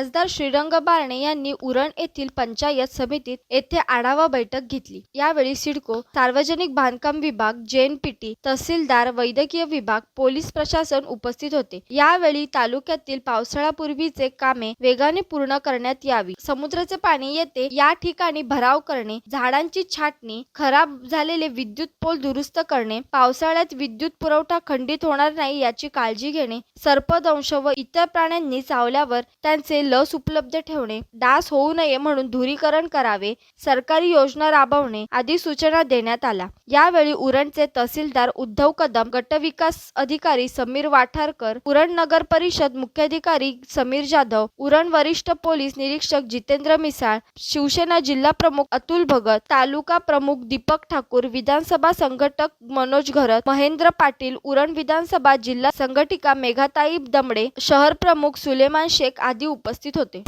खासदार श्रीरंग बारणे यांनी उरण येथील पंचायत समितीत येथे आढावा बैठक घेतली. यावेळी सिडको सार्वजनिक बांधकाम विभाग जेएनपीटी तहसीलदार वैद्यकीय विभाग पोलीस प्रशासन उपस्थित होते. यावेळी तालुक्यातील पावसाळ्यापूर्वीचे कामे वेगाने पूर्ण करण्यात यावी. समुद्राचे पाणी येते या ठिकाणी भराव करणे झाडांची छाटणी खराब झालेले विद्युत पोल दुरुस्त करणे पावसाळ्यात विद्युत पुरवठा खंडित होणार नाही याची काळजी घेणे सर्पदंश व इतर प्राण्यांनी चावल्यावर त्यांचे लस उपलब्ध ठेवणे डास होऊ नये म्हणून धुरीकरण करावे सरकारी योजना राबवणे आदी सूचना देण्यात आल्या. यावेळी उरणचे तहसीलदार उद्धव कदम गटविकास अधिकारी समीर वाठारकर उरण नगर परिषद मुख्याधिकारी समीर जाधव उरण वरिष्ठ पोलीस निरीक्षक जितेंद्र मिसाळ शिवसेना जिल्हा प्रमुख अतुल भगत तालुका प्रमुख दीपक ठाकूर विधानसभा संघटक मनोज घरत महेंद्र पाटील उरण विधानसभा जिल्हा संघटिका मेघाताई दमडे शहर प्रमुख सुलेमान शेख आदी उपस्थित होते.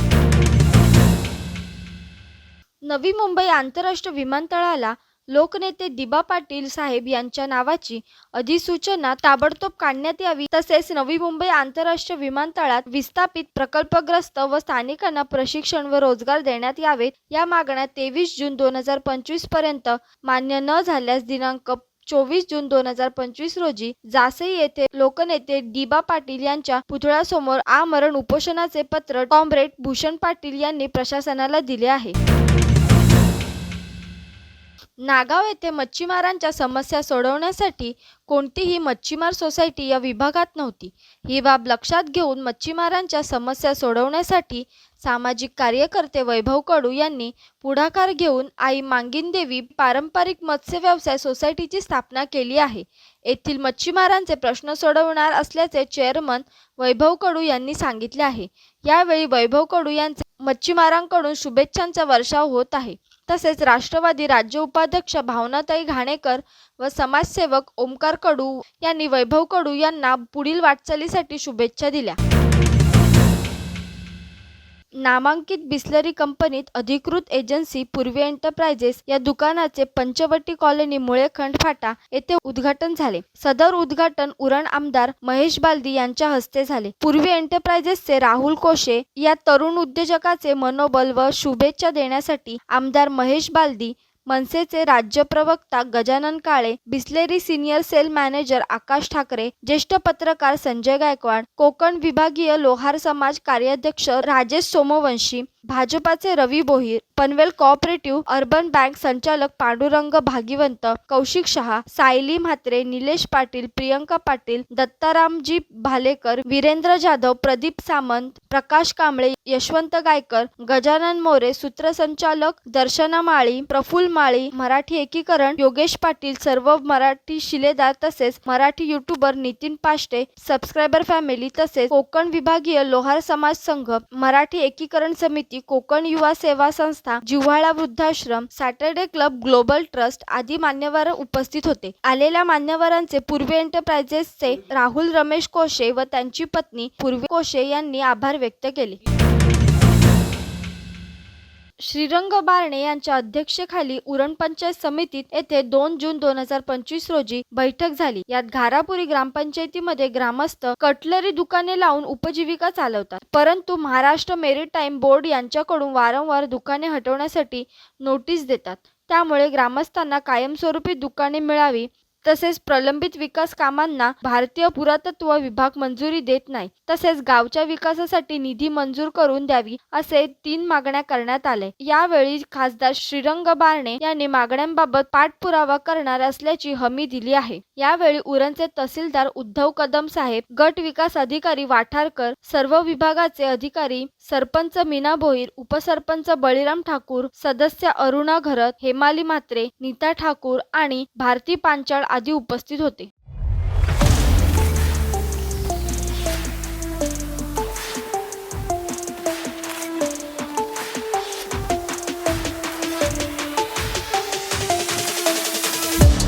नवी मुंबई आंतरराष्ट्रीय विमानतळाला लोकनेते दिबा पाटील साहेब यांच्या नावाची अधिसूचना ताबडतोब काढण्यात यावी तसेच नवी मुंबई आंतरराष्ट्रीय विमानतळात विस्थापित प्रकल्पग्रस्त व स्थानिकांना प्रशिक्षण व रोजगार देण्यात यावेत या मागण्या तेवीस जून दोन हजार पंचवीसपर्यंत मान्य न झाल्यास दिनांक चोवीस जून दोन हजार पंचवीस रोजी जासई येथे लोकनेते दिबा पाटील यांच्या पुतळ्यासमोर आमरण उपोषणाचे पत्र कॉम्रेड भूषण पाटील यांनी प्रशासनाला दिले आहे. नागाव येथे मच्छीमारांच्या समस्या सोडवण्यासाठी कोणतीही मच्छीमार सोसायटी या विभागात नव्हती. ही बाब लक्षात घेऊन मच्छीमारांच्या समस्या सोडवण्यासाठी सामाजिक कार्यकर्ते वैभव कडू यांनी पुढाकार घेऊन आई मांगिनदेवी पारंपरिक मत्स्य व्यवसाय सोसायटीची स्थापना केली आहे. येथील मच्छीमारांचे प्रश्न सोडवणार असल्याचे चेअरमन वैभव कडू यांनी सांगितले आहे. यावेळी वैभव कडू यांचे मच्छीमारांकडून शुभेच्छांचा वर्षाव होत आहे. तसेच राष्ट्रवादी राज्य उपाध्यक्ष भावनाताई घाणेकर व समाजसेवक ओमकार कडू यांनी वैभव कडू यांना पुढील वाटचालीसाठी शुभेच्छा दिल्या. नामांकित बिस्लरी कंपनीत अधिकृत एजन्सी पूर्वी एंटरप्राइजेस या दुकानाचे पंचवटी कॉलनी मुळेखंड फाटा येथे उद्घाटन झाले. सदर उद्घाटन उरण आमदार महेश बालदी यांच्या हस्ते झाले. पूर्वी एंटरप्राइजेसचे राहुल कोशे या तरुण उद्योजकाचे मनोबल व शुभेच्छा देण्यासाठी आमदार महेश बालदी मनसेचे राज्य प्रवक्ता Gajanan Kale Bisleri senior sale manager Akash Thackeray ज्येष्ठ पत्रकार संजय गायकवाड कोकण विभागीय लोहार समाज कार्याध्यक्ष राजेश सोमवंशी भाजपाचे Ravi Bohir Panvel cooperative urban bank संचालक पांडुरंग भागीवंत कौशिक शहा सायली म्हात्रे निलेश पाटील प्रियंका पाटील दत्तारामजी भालेकर वीरेंद्र जाधव प्रदीप सामंत प्रकाश कांबळे यशवंत गायकर गजानन मोरे सूत्रसंचालक दर्शना माळी प्रफुल माळी मराठी एकीकरण योगेश पाटील सर्व मराठी शिलेदार तसेच Marathi YouTuber Nitin Pashte subscriber family तसेच कोकण विभागीय लोहार समाज संघ मराठी एकीकरण समिती समिती कोकण युवा सेवा संस्था जिव्हाळा वृद्धाश्रम सॅटर्डे क्लब ग्लोबल ट्रस्ट आदी मान्यवर उपस्थित होते. आलेल्या मान्यवरांचे पूर्वी एंटरप्राइजेसचे राहुल रमेश कोशे व त्यांची पत्नी पूर्वी कोशे यांनी आभार व्यक्त केले. श्रीरंग बारणे यांच्या अध्यक्षतेखाली उरण पंचायत समितीत येथे दोन जून दोन हजार पंचवीस रोजी बैठक झाली. यात घारापुरी ग्रामपंचायतीमध्ये ग्रामस्थ कटलरी दुकाने लावून उपजीविका चालवतात. परंतु महाराष्ट्र मेरीटाईम बोर्ड यांच्याकडून वारंवार दुकाने हटवण्यासाठी नोटीस देतात. त्यामुळे ग्रामस्थांना कायमस्वरूपी दुकाने मिळावी तसेच प्रलंबित विकास कामांना भारतीय पुरातत्व विभाग मंजुरी देत नाही. तसेच गावच्या विकासासाठी निधी मंजूर करून द्यावी असे तीन मागण्या करण्यात आले यावेळी खासदार श्रीरंग बारणे यांनी मागण्यांबाबत पाठपुरावा करणार असल्याची हमी दिली आहे. यावेळी उरणचे तहसीलदार उद्धव कदम साहेब गट विकास अधिकारी वाठारकर सर्व विभागाचे अधिकारी सरपंच मीना भोईर उपसरपंच बळीराम ठाकूर सदस्य अरुणा घरत हेमाली म्हात्रे नीता ठाकूर आणि भारती पांचाळ आदी उपस्थित होते.